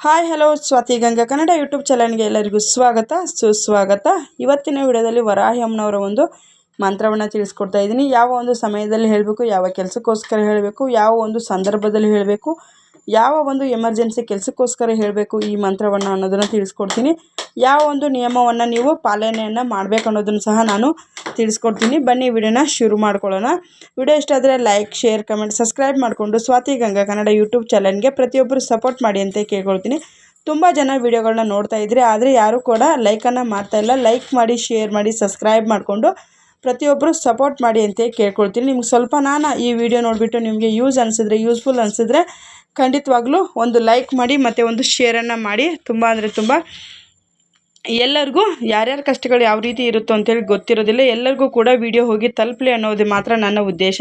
Hi, hello, Swathi Ganga Kannada YouTube ಚಾನಲ್ಗೆ ಎಲ್ಲರಿಗೂ ಸ್ವಾಗತ, ಸುಸ್ವಾಗತ. ಇವತ್ತಿನ ವಿಡಿಯೋದಲ್ಲಿ ವರಾಹಿ ಅಮ್ಮನವರ ಒಂದು ಮಂತ್ರವನ್ನು ತಿಳಿಸ್ಕೊಡ್ತಾ ಇದ್ದೀನಿ. ಯಾವ ಒಂದು ಸಮಯದಲ್ಲಿ ಹೇಳಬೇಕು, ಯಾವ ಕೆಲಸಕ್ಕೋಸ್ಕರ ಹೇಳಬೇಕು, ಯಾವ ಒಂದು ಸಂದರ್ಭದಲ್ಲಿ ಹೇಳಬೇಕು ಯಾವ ಒಂದು ಎಮರ್ಜೆನ್ಸಿ ಕೆಲಸಕ್ಕೋಸ್ಕರ ಹೇಳಬೇಕು ಈ ಮಂತ್ರವನ್ನು ಅನ್ನೋದನ್ನು ತಿಳಿಸ್ಕೊಡ್ತೀನಿ. ಯಾವ ಒಂದು ನಿಯಮವನ್ನು ನೀವು ಪಾಲನೆಯನ್ನು ಮಾಡಬೇಕು ಅನ್ನೋದನ್ನು ಸಹ ನಾನು ತಿಳಿಸ್ಕೊಡ್ತೀನಿ. ಬನ್ನಿ ವಿಡಿಯೋನ ಶುರು ಮಾಡ್ಕೊಳ್ಳೋಣ. ವಿಡಿಯೋ ಇಷ್ಟ ಆದರೆ ಲೈಕ್, ಶೇರ್, ಕಮೆಂಟ್, ಸಬ್ಸ್ಕ್ರೈಬ್ ಮಾಡಿಕೊಂಡು ಸ್ವಾತಿ ಗಂಗಾ ಕನ್ನಡ ಯೂಟ್ಯೂಬ್ ಚಾನಲ್ಗೆ ಪ್ರತಿಯೊಬ್ಬರು ಸಪೋರ್ಟ್ ಮಾಡಿ ಅಂತ ಕೇಳ್ಕೊಳ್ತೀನಿ. ತುಂಬ ಜನ ವೀಡಿಯೋಗಳನ್ನ ನೋಡ್ತಾ ಇದ್ರಿ ಆದರೆ ಯಾರೂ ಕೂಡ ಲೈಕನ್ನು ಮಾಡ್ತಾಯಿಲ್ಲ ಲೈಕ್ ಮಾಡಿ ಶೇರ್ ಮಾಡಿ ಸಬ್ಸ್ಕ್ರೈಬ್ ಮಾಡಿಕೊಂಡು ಪ್ರತಿಯೊಬ್ಬರು ಸಪೋರ್ಟ್ ಮಾಡಿ ಅಂತ ಕೇಳ್ಕೊಳ್ತೀನಿ. ನಿಮ್ಗೆ ಸ್ವಲ್ಪ ನಾನು ಈ ವಿಡಿಯೋ ನೋಡಿಬಿಟ್ಟು ನಿಮಗೆ ಯೂಸ್ ಅನಿಸಿದ್ರೆ ಯೂಸ್ಫುಲ್ ಅನಿಸಿದ್ರೆ ಖಂಡಿತವಾಗ್ಲೂ ಒಂದು ಲೈಕ್ ಮಾಡಿ ಮತ್ತು ಒಂದು ಶೇರನ್ನು ಮಾಡಿ. ತುಂಬ ಅಂದರೆ ತುಂಬ ಎಲ್ಲರಿಗೂ ಯಾರ್ಯಾರ ಕಷ್ಟಗಳು ಯಾವ ರೀತಿ ಇರುತ್ತೋ ಅಂತೇಳಿ ಗೊತ್ತಿರೋದಿಲ್ಲ. ಎಲ್ಲರಿಗೂ ಕೂಡ ವಿಡಿಯೋ ಹೋಗಿ ತಲುಪಲಿ ಅನ್ನೋದು ಮಾತ್ರ ನನ್ನ ಉದ್ದೇಶ.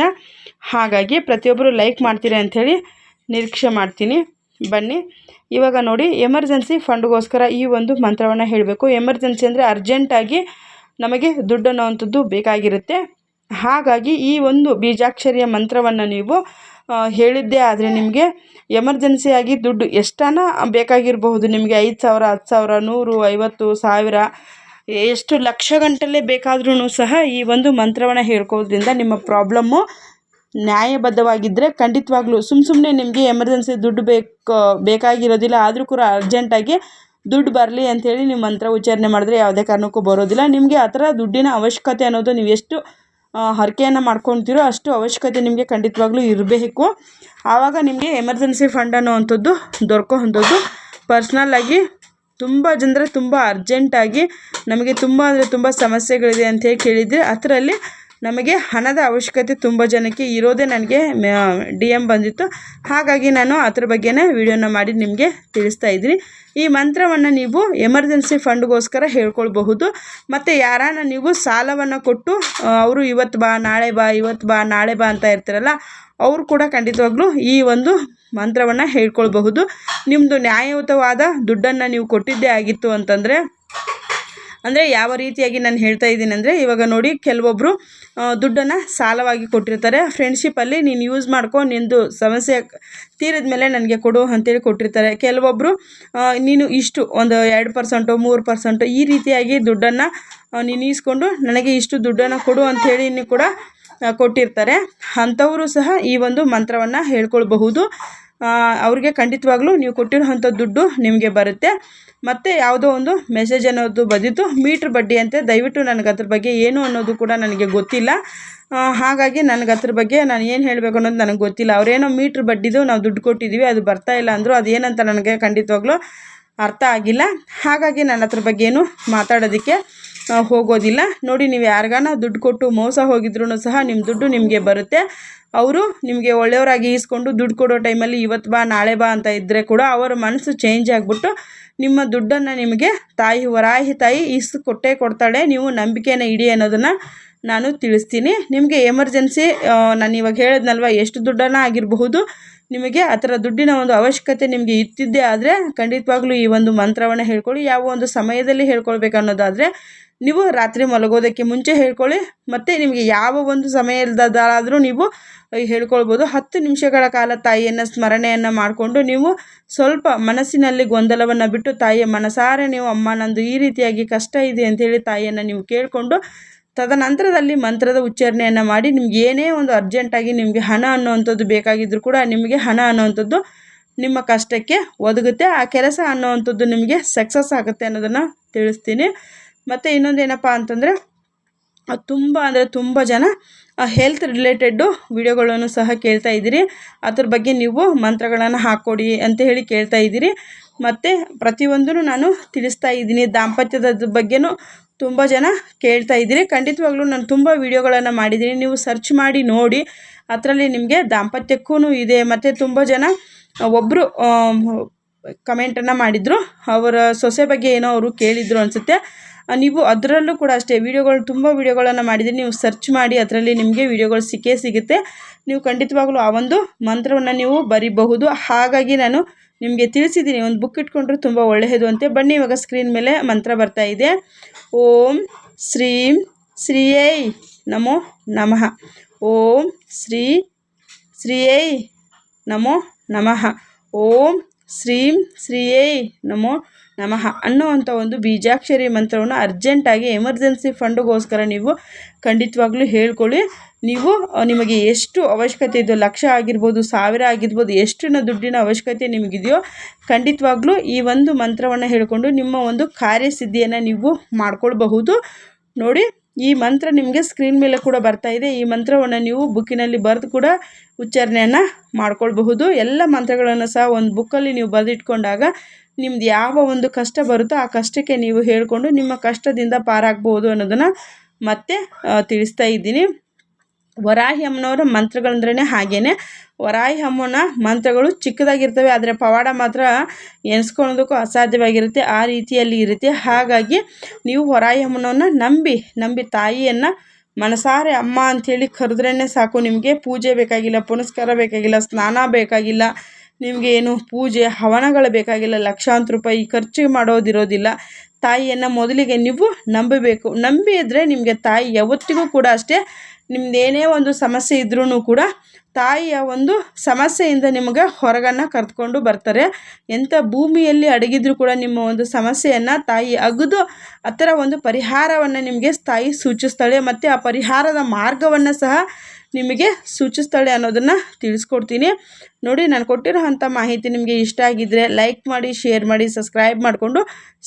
ಹಾಗಾಗಿ ಪ್ರತಿಯೊಬ್ಬರು ಲೈಕ್ ಮಾಡ್ತೀರಿ ಅಂಥೇಳಿ ನಿರೀಕ್ಷೆ ಮಾಡ್ತೀನಿ. ಬನ್ನಿ. ಇವಾಗ ನೋಡಿ ಎಮರ್ಜೆನ್ಸಿ ಫಂಡ್ಗೋಸ್ಕರ ಈ ಒಂದು ಮಂತ್ರವನ್ನು ಹೇಳಬೇಕು. ಎಮರ್ಜೆನ್ಸಿ ಅಂದರೆ ಅರ್ಜೆಂಟಾಗಿ ನಮಗೆ ದುಡ್ಡು ಅನ್ನೋವಂಥದ್ದು ಬೇಕಾಗಿರುತ್ತೆ. ಹಾಗಾಗಿ ಈ ಒಂದು ಬೀಜಾಕ್ಷರಿಯ ಮಂತ್ರವನ್ನು ನೀವು ಹೇಳಿದ್ದೇ, ಆದರೆ ನಿಮಗೆ ಎಮರ್ಜೆನ್ಸಿಯಾಗಿ ದುಡ್ಡು ಎಷ್ಟಾನ ಬೇಕಾಗಿರಬಹುದು? ನಿಮಗೆ ಐದು ಸಾವಿರ, ಹತ್ತು ಸಾವಿರ, ನೂರು, ಐವತ್ತು ಸಾವಿರ, ಎಷ್ಟು ಲಕ್ಷ ಗಂಟಲೆ ಬೇಕಾದ್ರೂ ಸಹ ಈ ಒಂದು ಮಂತ್ರವನ್ನು ಹೇಳ್ಕೋದ್ರಿಂದ ನಿಮ್ಮ ಪ್ರಾಬ್ಲಮ್ಮು ನ್ಯಾಯಬದ್ಧವಾಗಿದ್ದರೆ ಖಂಡಿತವಾಗ್ಲೂ ಸುಮ್ಮ ಸುಮ್ಮನೆ ನಿಮಗೆ ಎಮರ್ಜೆನ್ಸಿ ದುಡ್ಡು ಬೇಕು, ಬೇಕಾಗಿರೋದಿಲ್ಲ, ಆದರೂ ಕೂಡ ಅರ್ಜೆಂಟಾಗಿ ದುಡ್ಡು ಬರಲಿ ಅಂಥೇಳಿ ನೀವು ಮಂತ್ರ ಉಚ್ಚಾರಣೆ ಮಾಡಿದ್ರೆ ಯಾವುದೇ ಕಾರಣಕ್ಕೂ ಬರೋದಿಲ್ಲ. ನಿಮಗೆ ಆ ಥರ ದುಡ್ಡಿನ ಅವಶ್ಯಕತೆ ಅನ್ನೋದು ನೀವು ಎಷ್ಟು ಹರಕೆಯನ್ನು ಮಾಡ್ಕೊತೀರೋ ಅಷ್ಟು ಅವಶ್ಯಕತೆ ನಿಮಗೆ ಖಂಡಿತವಾಗ್ಲೂ ಇರಬೇಕು. ಆವಾಗ ನಿಮಗೆ ಎಮರ್ಜೆನ್ಸಿ ಫಂಡ್ ಅನ್ನೋವಂಥದ್ದು ದೊರಕುವಂಥದ್ದು ಪರ್ಸ್ನಲ್ಲಾಗಿ ತುಂಬ ಜನರ ತುಂಬ ಅರ್ಜೆಂಟಾಗಿ ನಮಗೆ ತುಂಬ ಅಂದರೆ ತುಂಬ ಸಮಸ್ಯೆಗಳಿದೆ ಅಂತ ಹೇಳಿ ಕೇಳಿದರೆ, ಅದರಲ್ಲಿ ನಮಗೆ ಹಣದ ಅವಶ್ಯಕತೆ ತುಂಬ ಜನಕ್ಕೆ ಇರೋದೇ ನನಗೆ ಡಿ ಎಂ ಬಂದಿತ್ತು. ಹಾಗಾಗಿ ನಾನು ಅದ್ರ ಬಗ್ಗೆನೇ ವಿಡಿಯೋನ ಮಾಡಿ ನಿಮಗೆ ತಿಳಿಸ್ತಾ ಇದ್ದೀನಿ. ಈ ಮಂತ್ರವನ್ನು ನೀವು ಎಮರ್ಜೆನ್ಸಿ ಫಂಡ್ಗೋಸ್ಕರ ಹೇಳ್ಕೊಳ್ಬಹುದು. ಮತ್ತು ಯಾರನ್ನ ನೀವು ಸಾಲವನ್ನು ಕೊಟ್ಟು ಅವರು ಇವತ್ತು ಬಾ, ನಾಳೆ ಬಾ, ಇವತ್ತು ಬಾ, ನಾಳೆ ಬಾ ಅಂತ ಇರ್ತಾರಲ್ಲ, ಅವರು ಕೂಡ ಖಂಡಿತವಾಗ್ಲೂ ಈ ಒಂದು ಮಂತ್ರವನ್ನು ಹೇಳ್ಕೊಳ್ಬಹುದು. ನಿಮ್ಮದು ನ್ಯಾಯಯುತವಾದ ದುಡ್ಡನ್ನು ನೀವು ಕೊಟ್ಟಿದ್ದೇ ಆಗಿತ್ತು ಅಂತಂದರೆ ಅಂದರೆ ಯಾವ ರೀತಿಯಾಗಿ ನಾನು ಹೇಳ್ತಾ ಇದ್ದೀನಿ ಅಂದರೆ ಇವಾಗ ನೋಡಿ ಕೆಲವೊಬ್ಬರು ದುಡ್ಡನ್ನು ಸಾಲವಾಗಿ ಕೊಟ್ಟಿರ್ತಾರೆ. ಫ್ರೆಂಡ್ಶಿಪ್ಪಲ್ಲಿ ನೀನು ಯೂಸ್ ಮಾಡ್ಕೊ, ನಿಂದು ಸಮಸ್ಯೆ ತೀರಿದ ಮೇಲೆ ನನಗೆ ಕೊಡು ಅಂತೇಳಿ ಕೊಟ್ಟಿರ್ತಾರೆ. ಕೆಲವೊಬ್ಬರು ನೀನು ಇಷ್ಟು ಒಂದು ಎರಡು ಪರ್ಸೆಂಟು ಮೂರು ಪರ್ಸೆಂಟು ಈ ರೀತಿಯಾಗಿ ದುಡ್ಡನ್ನು ನೀನು ಈಸ್ಕೊಂಡು ನನಗೆ ಇಷ್ಟು ದುಡ್ಡನ್ನು ಕೊಡು ಅಂಥೇಳಿ ಕೂಡ ಕೊಟ್ಟಿರ್ತಾರೆ. ಅಂಥವರು ಸಹ ಈ ಒಂದು ಮಂತ್ರವನ್ನು ಹೇಳ್ಕೊಳ್ಬಹುದು. ಅವ್ರಿಗೆ ಖಂಡಿತವಾಗ್ಲೂ ನೀವು ಕೊಟ್ಟಿರೋಂಥ ದುಡ್ಡು ನಿಮಗೆ ಬರುತ್ತೆ. ಮತ್ತು ಯಾವುದೋ ಒಂದು ಮೆಸೇಜ್ ಅನ್ನೋದು ಬಂದಿತ್ತು, ಮೀಟ್ರ್ ಬಡ್ಡಿ ಅಂತೆ, ದಯವಿಟ್ಟು ನನಗೆ ಅದ್ರ ಬಗ್ಗೆ ಏನು ಅನ್ನೋದು ಕೂಡ ನನಗೆ ಗೊತ್ತಿಲ್ಲ. ಹಾಗಾಗಿ ನನಗೆ ಅದ್ರ ಬಗ್ಗೆ ನಾನು ಏನು ಹೇಳಬೇಕು ಅನ್ನೋದು ನನಗೆ ಗೊತ್ತಿಲ್ಲ. ಅವರೇನೋ ಮೀಟ್ರ್ ಬಡ್ಡಿದು ನಾವು ದುಡ್ಡು ಕೊಟ್ಟಿದ್ದೀವಿ, ಅದು ಬರ್ತಾ ಇಲ್ಲ ಅಂದರು ಏನಂತ ನನಗೆ ಖಂಡಿತವಾಗ್ಲೂ ಅರ್ಥ ಆಗಿಲ್ಲ. ಹಾಗಾಗಿ ನಾನು ಅದ್ರ ಬಗ್ಗೆ ಏನು ಮಾತಾಡೋದಕ್ಕೆ ಹೋಗೋದಿಲ್ಲ. ನೋಡಿ, ನೀವು ಯಾರಿಗಾನ ದುಡ್ಡು ಕೊಟ್ಟು ಮೋಸ ಹೋಗಿದ್ರು ಸಹ ನಿಮ್ಮ ದುಡ್ಡು ನಿಮಗೆ ಬರುತ್ತೆ. ಅವರು ನಿಮಗೆ ಒಳ್ಳೆಯವರಾಗಿ ಈಸ್ಕೊಂಡು ದುಡ್ಡು ಕೊಡೋ ಟೈಮಲ್ಲಿ ಇವತ್ತು ಬಾ, ನಾಳೆ ಬಾ ಅಂತ ಇದ್ದರೆ ಕೂಡ ಅವರ ಮನಸ್ಸು ಚೇಂಜ್ ಆಗಿಬಿಟ್ಟು ನಿಮ್ಮ ದುಡ್ಡನ್ನು ನಿಮಗೆ ತಾಯಿ, ವರಾಹಿ ತಾಯಿ ಈಸು ಕೊಟ್ಟೇ ಕೊಡ್ತಾಳೆ. ನೀವು ನಂಬಿಕೆಯನ್ನು ಇಡಿ ಅನ್ನೋದನ್ನು ನಾನು ತಿಳಿಸ್ತೀನಿ. ನಿಮಗೆ ಎಮರ್ಜೆನ್ಸಿ ನಾನು ಇವಾಗ ಹೇಳಿದ್ನಲ್ವ, ಎಷ್ಟು ದುಡ್ಡನ್ನು ಆಗಿರಬಹುದು. ನಿಮಗೆ ಆ ಥರ ದುಡ್ಡಿನ ಒಂದು ಅವಶ್ಯಕತೆ ನಿಮಗೆ ಇತ್ತಿದ್ದೇ ಆದರೆ ಖಂಡಿತವಾಗ್ಲೂ ಈ ಒಂದು ಮಂತ್ರವನ್ನು ಹೇಳ್ಕೊಳ್ಳಿ, ಯಾವ ಒಂದು ಸಮಯದಲ್ಲಿ ಹೇಳ್ಕೊಳ್ಬೇಕು ಅನ್ನೋದಾದರೆ ನೀವು ರಾತ್ರಿ ಮಲಗೋದಕ್ಕೆ ಮುಂಚೆ ಹೇಳ್ಕೊಳ್ಳಿ, ಮತ್ತು ನಿಮಗೆ ಯಾವ ಒಂದು ಸಮಯದಾದರೂ ನೀವು ಹೇಳ್ಕೊಳ್ಬೋದು. ಹತ್ತು ನಿಮಿಷಗಳ ಕಾಲ ತಾಯಿಯನ್ನು ಸ್ಮರಣೆಯನ್ನು ಮಾಡಿಕೊಂಡು ನೀವು ಸ್ವಲ್ಪ ಮನಸ್ಸಿನಲ್ಲಿ ಗೊಂದಲವನ್ನು ಬಿಟ್ಟು ತಾಯಿಯ ಮನಸಾರೆ ನೀವು, ಅಮ್ಮ, ನಂದು ಈ ರೀತಿಯಾಗಿ ಕಷ್ಟ ಇದೆ ಅಂಥೇಳಿ ತಾಯಿಯನ್ನು ನೀವು ಕೇಳಿಕೊಂಡು ತದನಂತರದಲ್ಲಿ ಮಂತ್ರದ ಉಚ್ಚಾರಣೆಯನ್ನು ಮಾಡಿ ನಿಮ್ಗೆ ಏನೇ ಒಂದು ಅರ್ಜೆಂಟಾಗಿ ನಿಮಗೆ ಹಣ ಅನ್ನುವಂಥದ್ದು ಬೇಕಾಗಿದ್ದರೂ ಕೂಡ ನಿಮಗೆ ಹಣ ಅನ್ನೋವಂಥದ್ದು ನಿಮ್ಮ ಕಷ್ಟಕ್ಕೆ ಒದಗುತ್ತೆ. ಆ ಕೆಲಸ ಅನ್ನೋವಂಥದ್ದು ನಿಮಗೆ ಸಕ್ಸಸ್ ಆಗುತ್ತೆ ಅನ್ನೋದನ್ನು ತಿಳಿಸ್ತೀನಿ. ಮತ್ತು ಇನ್ನೊಂದು ಏನಪ್ಪ ಅಂತಂದರೆ, ತುಂಬ ಅಂದರೆ ತುಂಬ ಜನ ಹೆಲ್ತ್ ರಿಲೇಟೆಡ್ಡು ವಿಡಿಯೋಗಳನ್ನು ಸಹ ಕೇಳ್ತಾ ಇದ್ದೀರಿ. ಅದ್ರ ಬಗ್ಗೆ ನೀವು ಮಂತ್ರಗಳನ್ನು ಹಾಕ್ಕೊಡಿ ಅಂತ ಹೇಳಿ ಕೇಳ್ತಾ ಇದ್ದೀರಿ. ಮತ್ತು ಪ್ರತಿಯೊಂದೂ ನಾನು ತಿಳಿಸ್ತಾ ಇದ್ದೀನಿ. ದಾಂಪತ್ಯದ ಬಗ್ಗೆನೂ ತುಂಬ ಜನ ಕೇಳ್ತಾ ಇದ್ದೀರಿ. ಖಂಡಿತವಾಗ್ಲೂ ನಾನು ತುಂಬ ವೀಡಿಯೋಗಳನ್ನು ಮಾಡಿದ್ದೀನಿ. ನೀವು ಸರ್ಚ್ ಮಾಡಿ ನೋಡಿ, ಅದರಲ್ಲಿ ನಿಮಗೆ ದಾಂಪತ್ಯಕ್ಕೂ ಇದೆ. ಮತ್ತು ತುಂಬ ಜನ ಒಬ್ಬರು ಕಮೆಂಟನ್ನು ಮಾಡಿದರು. ಅವರ ಸೊಸೆ ಬಗ್ಗೆ ಏನೋ ಅವರು ಕೇಳಿದರು ಅನಿಸುತ್ತೆ. ನೀವು ಅದರಲ್ಲೂ ಕೂಡ ಅಷ್ಟೇ ವೀಡಿಯೋಗಳು, ತುಂಬ ವೀಡಿಯೋಗಳನ್ನು ಮಾಡಿದರೆ ನೀವು ಸರ್ಚ್ ಮಾಡಿ, ಅದರಲ್ಲಿ ನಿಮಗೆ ವೀಡಿಯೋಗಳು ಸಿಕ್ಕೇ ಸಿಗುತ್ತೆ. ನೀವು ಖಂಡಿತವಾಗಲೂ ಆ ಒಂದು ಮಂತ್ರವನ್ನು ನೀವು ಬರಿಬಹುದು. ಹಾಗಾಗಿ ನಾನು ನಿಮಗೆ ತಿಳಿಸಿದ್ದೀನಿ. ಒಂದು ಬುಕ್ ಇಟ್ಕೊಂಡ್ರೆ ತುಂಬ ಒಳ್ಳೆಯದು ಅಂತೆ. ಬನ್ನಿ, ಇವಾಗ ಸ್ಕ್ರೀನ್ ಮೇಲೆ ಮಂತ್ರ ಬರ್ತಾ ಇದೆ. ಓಂ ಶ್ರೀಂ, ಶ್ರೀಯೈ ನಮೋ ನಮಃ. ಓಂ ಶ್ರೀ, ಶ್ರೀಯೈ ನಮೋ ನಮಃ. ಓಂ ಶ್ರೀಂ ಶ್ರೀಯೇ ನಮೋ ನಮಃ ಅನ್ನುವಂಥ ಒಂದು ಬೀಜಾಕ್ಷರಿ ಮಂತ್ರವನ್ನು ಅರ್ಜೆಂಟಾಗಿ ಎಮರ್ಜೆನ್ಸಿ ಫಂಡ್ಗೋಸ್ಕರ ನೀವು ಖಂಡಿತವಾಗ್ಲೂ ಹೇಳ್ಕೊಳ್ಳಿ. ನೀವು ನಿಮಗೆ ಎಷ್ಟು ಅವಶ್ಯಕತೆ ಇದೆಯೋ, ಲಕ್ಷ ಆಗಿರ್ಬೋದು, ಸಾವಿರ ಆಗಿರ್ಬೋದು ಎಷ್ಟಿನ ದುಡ್ಡಿನ ಅವಶ್ಯಕತೆ ನಿಮಗಿದೆಯೋ ಖಂಡಿತವಾಗ್ಲೂ ಈ ಒಂದು ಮಂತ್ರವನ್ನು ಹೇಳಿಕೊಂಡು ನಿಮ್ಮ ಒಂದು ಕಾರ್ಯಸಿದ್ಧಿಯನ್ನು ನೀವು ಮಾಡ್ಕೊಳ್ಬಹುದು. ನೋಡಿ ಈ ಮಂತ್ರ ನಿಮಗೆ ಸ್ಕ್ರೀನ್ ಮೇಲೆ ಕೂಡ ಬರ್ತಾ ಇದೆ. ಈ ಮಂತ್ರವನ್ನು ನೀವು ಬುಕ್ಕಿನಲ್ಲಿ ಬರೆದು ಕೂಡ ಉಚ್ಚಾರಣೆಯನ್ನು ಮಾಡ್ಕೊಳ್ಬಹುದು. ಎಲ್ಲ ಮಂತ್ರಗಳನ್ನು ಸಹ ಒಂದು ಬುಕ್ಕಲ್ಲಿ ನೀವು ಬರೆದಿಟ್ಕೊಂಡಾಗ ನಿಮ್ದು ಯಾವ ಒಂದು ಕಷ್ಟ ಬರುತ್ತೋ ಆ ಕಷ್ಟಕ್ಕೆ ನೀವು ಹೇಳಿಕೊಂಡು ನಿಮ್ಮ ಕಷ್ಟದಿಂದ ಪಾರಾಗ್ಬೋದು ಅನ್ನೋದನ್ನು ಮತ್ತೆ ತಿಳಿಸ್ತಾ ಇದ್ದೀನಿ. ವರಾಹಿ ಅಮ್ಮನವರ ಮಂತ್ರಗಳಂದ್ರೇ ಹಾಗೇನೆ. ವರಾಹಿ ಅಮ್ಮನ ಮಂತ್ರಗಳು ಚಿಕ್ಕದಾಗಿರ್ತವೆ, ಆದರೆ ಪವಾಡ ಮಾತ್ರ ಎಣಿಸ್ಕೊಳ್ಳೋದಕ್ಕೂ ಅಸಾಧ್ಯವಾಗಿರುತ್ತೆ, ಆ ರೀತಿಯಲ್ಲಿ ಇರುತ್ತೆ. ಹಾಗಾಗಿ ನೀವು ವರಾಹಿ ಅಮ್ಮನವನ್ನ ನಂಬಿ ನಂಬಿ ತಾಯಿಯನ್ನು ಮನಸಾರೆ ಅಮ್ಮ ಅಂಥೇಳಿ ಕರೆದ್ರೇ ಸಾಕು. ನಿಮಗೆ ಪೂಜೆ ಬೇಕಾಗಿಲ್ಲ, ಪುನಸ್ಕಾರ ಬೇಕಾಗಿಲ್ಲ, ಸ್ನಾನ ಬೇಕಾಗಿಲ್ಲ, ನಿಮಗೆ ಏನು ಪೂಜೆ, ಹವನಗಳು ಬೇಕಾಗಿಲ್ಲ, ಲಕ್ಷಾಂತರ ರೂಪಾಯಿ ಖರ್ಚು ಮಾಡೋದಿರೋದಿಲ್ಲ. ತಾಯಿಯನ್ನು ಮೊದಲಿಗೆ ನೀವು ನಂಬಬೇಕು. ನಂಬಿದರೆ ನಿಮಗೆ ತಾಯಿ ಯಾವತ್ತಿಗೂ ಕೂಡ ಅಷ್ಟೇ ನಿಮ್ದು ಏನೇ ಒಂದು ಸಮಸ್ಯೆ ಇದ್ರೂ ಕೂಡ ತಾಯಿಯ ಒಂದು ಸಮಸ್ಯೆಯಿಂದ ನಿಮಗೆ ಹೊರಗನ್ನು ಕರೆದುಕೊಂಡು ಬರ್ತಾರೆ. ಎಂಥ ಭೂಮಿಯಲ್ಲಿ ಅಡಗಿದ್ರೂ ಕೂಡ ನಿಮ್ಮ ಒಂದು ಸಮಸ್ಯೆಯನ್ನು ತಾಯಿ ಅಗದು ಆ ಒಂದು ಪರಿಹಾರವನ್ನು ನಿಮಗೆ ತಾಯಿ ಸೂಚಿಸ್ತಾಳೆ. ಮತ್ತು ಆ ಪರಿಹಾರದ ಮಾರ್ಗವನ್ನು ಸಹ ನಿಮಗೆ ಸೂಚಿಸ್ತಾಳೆ ಅನ್ನೋದನ್ನು ತಿಳಿಸ್ಕೊಡ್ತೀನಿ. ನೋಡಿ, ನಾನು ಕೊಟ್ಟಿರೋ ಮಾಹಿತಿ ನಿಮಗೆ ಇಷ್ಟ ಆಗಿದ್ದರೆ ಲೈಕ್ ಮಾಡಿ, ಶೇರ್ ಮಾಡಿ, ಸಬ್ಸ್ಕ್ರೈಬ್ ಮಾಡಿಕೊಂಡು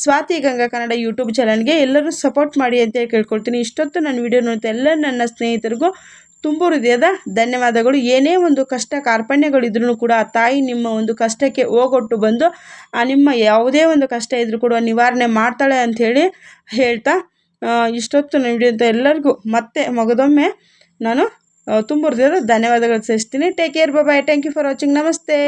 ಸ್ವಾತಿ ಗಂಗಾ ಕನ್ನಡ ಯೂಟ್ಯೂಬ್ ಚಾನಲ್ಗೆ ಎಲ್ಲರೂ ಸಪೋರ್ಟ್ ಮಾಡಿ ಅಂತ ಕೇಳ್ಕೊಳ್ತೀನಿ. ಇಷ್ಟೊತ್ತು ನನ್ನ ವಿಡಿಯೋ ನೋಡಿದ ಎಲ್ಲ ನನ್ನ ಸ್ನೇಹಿತರಿಗೂ ತುಂಬ ಹೃದಯದ ಧನ್ಯವಾದಗಳು. ಏನೇ ಒಂದು ಕಷ್ಟ ಕಾರ್ಪಣ್ಯಗಳಿದ್ರೂ ಕೂಡ ಆ ತಾಯಿ ನಿಮ್ಮ ಒಂದು ಕಷ್ಟಕ್ಕೆ ಹೋಗೊಟ್ಟು ಬಂದು, ಆ ನಿಮ್ಮ ಯಾವುದೇ ಒಂದು ಕಷ್ಟ ಇದ್ರೂ ಕೂಡ ನಿವಾರಣೆ ಮಾಡ್ತಾಳೆ ಅಂಥೇಳಿ ಹೇಳ್ತಾ ಇಷ್ಟೊತ್ತು ನನ್ನ ವಿಡಿಯೋ ಅಂತ ಎಲ್ಲರಿಗೂ ಮತ್ತೆ ಮಗದೊಮ್ಮೆ ನಾನು ತುಂಬ ಧನ್ಯವಾದಗಳು ಸಲ್ಲಿಸ್ತೀನಿ take care bye thank you for watching ನಮಸ್ತೆ.